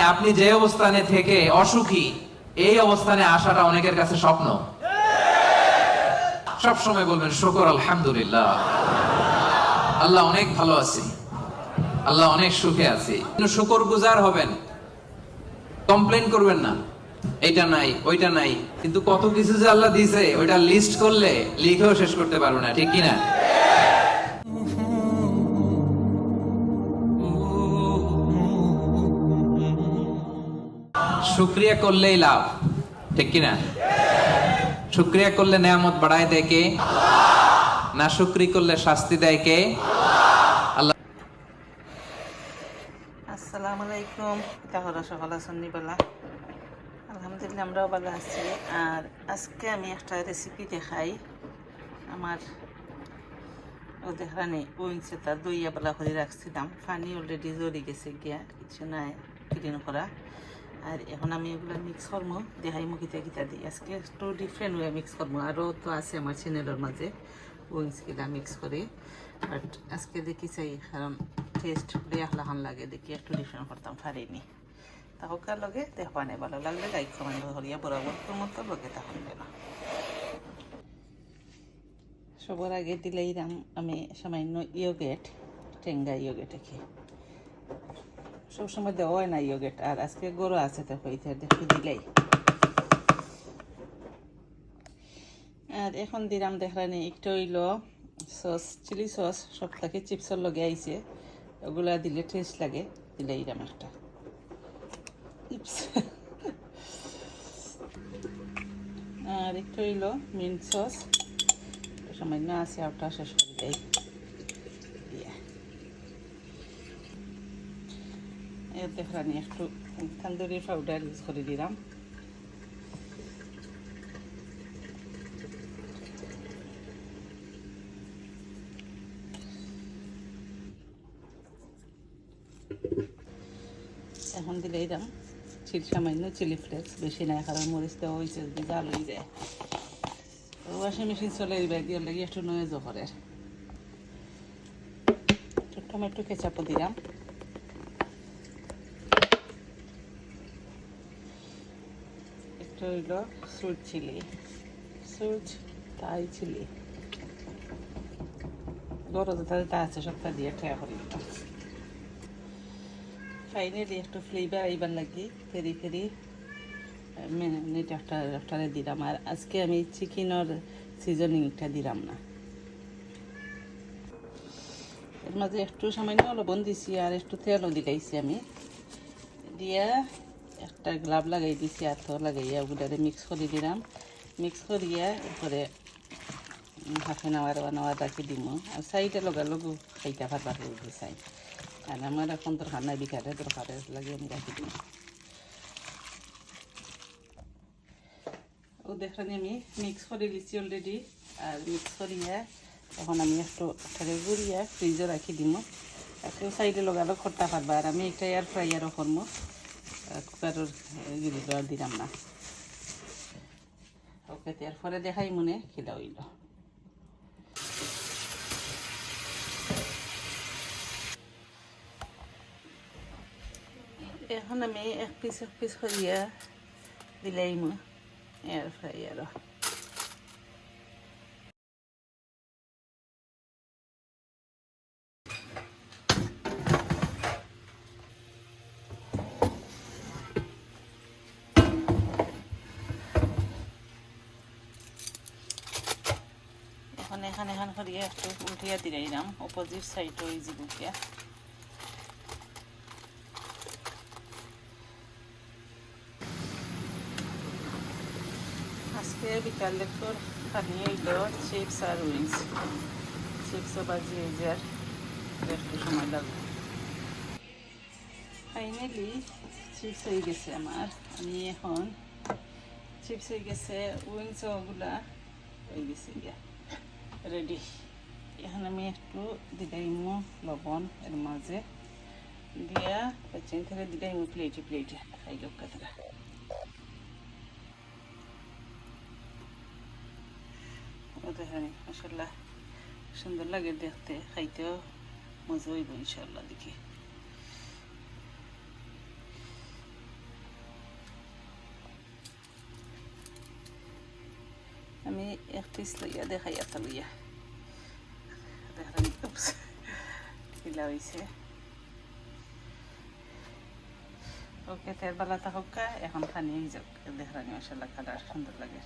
আপনি যে অবস্থানে থেকে অসুখী, এই অবস্থানে আসাটা অনেকের কাছে স্বপ্ন। সব সময় বলবেন, শুকর, আলহামদুলিল্লাহ। আল্লাহ অনেক ভালো আছি। আল্লাহ অনেক সুখে আছি। শুকর গুজার হবেন। কমপ্লেন করবেন না। এইটা নাই, ওইটা নাই। কিন্তু কত কিছু যে আল্লাহ দিয়েছে ওইটা লিস্ট করলে, লিখেও শেষ করতে পারব না, ঠিক কিনা? শুক্রিয়া করলেই লাভ। ঠিক কিনা? শুক্রিয়া করলে নেয়ামত বাড়ায় দেয় কে? না শুক্রি করলে শাস্তি দেয় কে? আল্লাহ আসসালামু আলাইকুম। তাহলে সকাল সন্নিবেলা আলহামদুলিল্লাহ আমরাও ভালো আছি। আর আজকে আমি একটা রেসিপি দেখাই। আমার ও দেখানি উইংসে তার দইয়া বেলা করে রাখছিলাম। পানি অলরেডি জড়ি গেছে গিয়া, কিছু নাই ক্লিন করা। আর এখন আমি এগুলো মিক্স করব দেখাই মুখিতে গীতা দিই। আজকে একটু ডিফারেন্ট ওয়ে মিক্স করব। আরও তো আছে আমার চ্যানেলের মাঝে উইংসগুলা মিক্স করে। বাট আজকে দেখি চাই, কারণ টেস্ট বেয়া লাহান লাগে, দেখি একটু ডিফারেন্ট করতাম, পারিনি। তাহকার লগে দেখবা নেই ভালো লাগলে লাইক কমেন্ট করিয়া বরাবর মতো লগে তখন না সবার আগে দিলেইরাম আমি সামান্য ইয়োগেট টেঙ্গা ইয়োগেট খেয়ে। সবসময় দেওয়া হয় না ইয়োগেট আর আজকে গরু আছে তো হইতে দেখি দিলেই। আর এখন দিলাম দেখলানি একটু হইল সস চিলি সস সব থাকে চিপসের লগে আইছে। ওগুলা দিলে টেস্ট লাগে, দিলে এইরাম একটা। চিপস আর একটু হইল মিন্ট সস সামান্য আছে ওটা শেষ করে দিয়ে এর দেখলানি একটু তান্দুরি পাউডার ইউজ করে দিলাম। এখন দিলেই দাম, চিল সামান্য চিলি ফ্লেক্স বেশি নাই, কারণ মরিচ দেওয়া হয়েছে, যদি জাল হয়ে যায়। ওয়াশিং মেশিন চলে দিবে দিয়ে লাগে একটু নয়েজও করে। টমেটো কেচাপও দিলাম। একটু হইল সুইট চিলি। সুইট তাই চিলি। গরম তাদের তা আছে, সবটা দিয়ে ঠেয়া করে ফাইনালি একটু ফ্লেভার এইবার লাগি, ফেরি ফেরি। মিনিট একটা একটারে দিলাম। আর আজকে আমি চিকেনের সিজনিংটা দিলাম না। এর মাঝে একটু সামান্য লবণ দিছি আর একটু তেলও দিলাইছি আমি। দিয়া একটা গ্লাভ লাগাই দিছি, আর তো লাগাইয়া ওগুলারে মিক্স করে দিলাম। মিক্স করিয়া এরপরে half an hour one hour রাখি দিম আর সাইডে লগালগু খাইতে পারবার হয়ে চাই আর আমার এখন তোর খানা বিকারে তোর খারে লাগে আমি রাখি দিই ও দেখানি আমি মিক্স করে দিচ্ছি অলরেডি আর মিক্স করিয়া এখন আমি একটু ঠারে গুড়িয়া ফ্রিজে রাখি দিম একটু সাইডে লগালো খরটা পারবা। আর আমি একটা এয়ার ফ্রাইয়ারও করব কুকারের গিরিগুলো দিলাম না। ওকে এরপরে দেখাই মনে খিলা হইল। এখন আমি এক পিস এক পিস করিয়া দিলাই মই এয়ার ফ্রাইয়ার এখন, এখান এখান করিয়া একটু উঠিয়া দিলাইলাম অপোজিট সাইড ওই জিবুকিয়া আজকে বিকালে তোর খানিয়ে এলো চিপস আর উইংস চিপসও বাজি এই যে আর একটু সময় লাগবে। ফাইনালি চিপস হয়ে গেছে আমার। আমি এখন চিপস হয়ে গেছে উইংস ওগুলা হয়ে গেছে গিয়া রেডি এখন আমি একটু দিদাইমো লবণ, এর মাঝে দিয়া পেছন থেকে দিদাইমো প্লেটে প্লেটে খাই লোক কথা দেখেন সুন্দর লাগে দেখতে, খাইতেও মজা হইব ইনশাল্লাহ দেখি। আমি এক পিস লইয়া দেখাই এত লইয়া কিলা হয়েছে ওকে তেল বালা থাকা এখন খানি যাক দেখানি মশলা কালার সুন্দর লাগে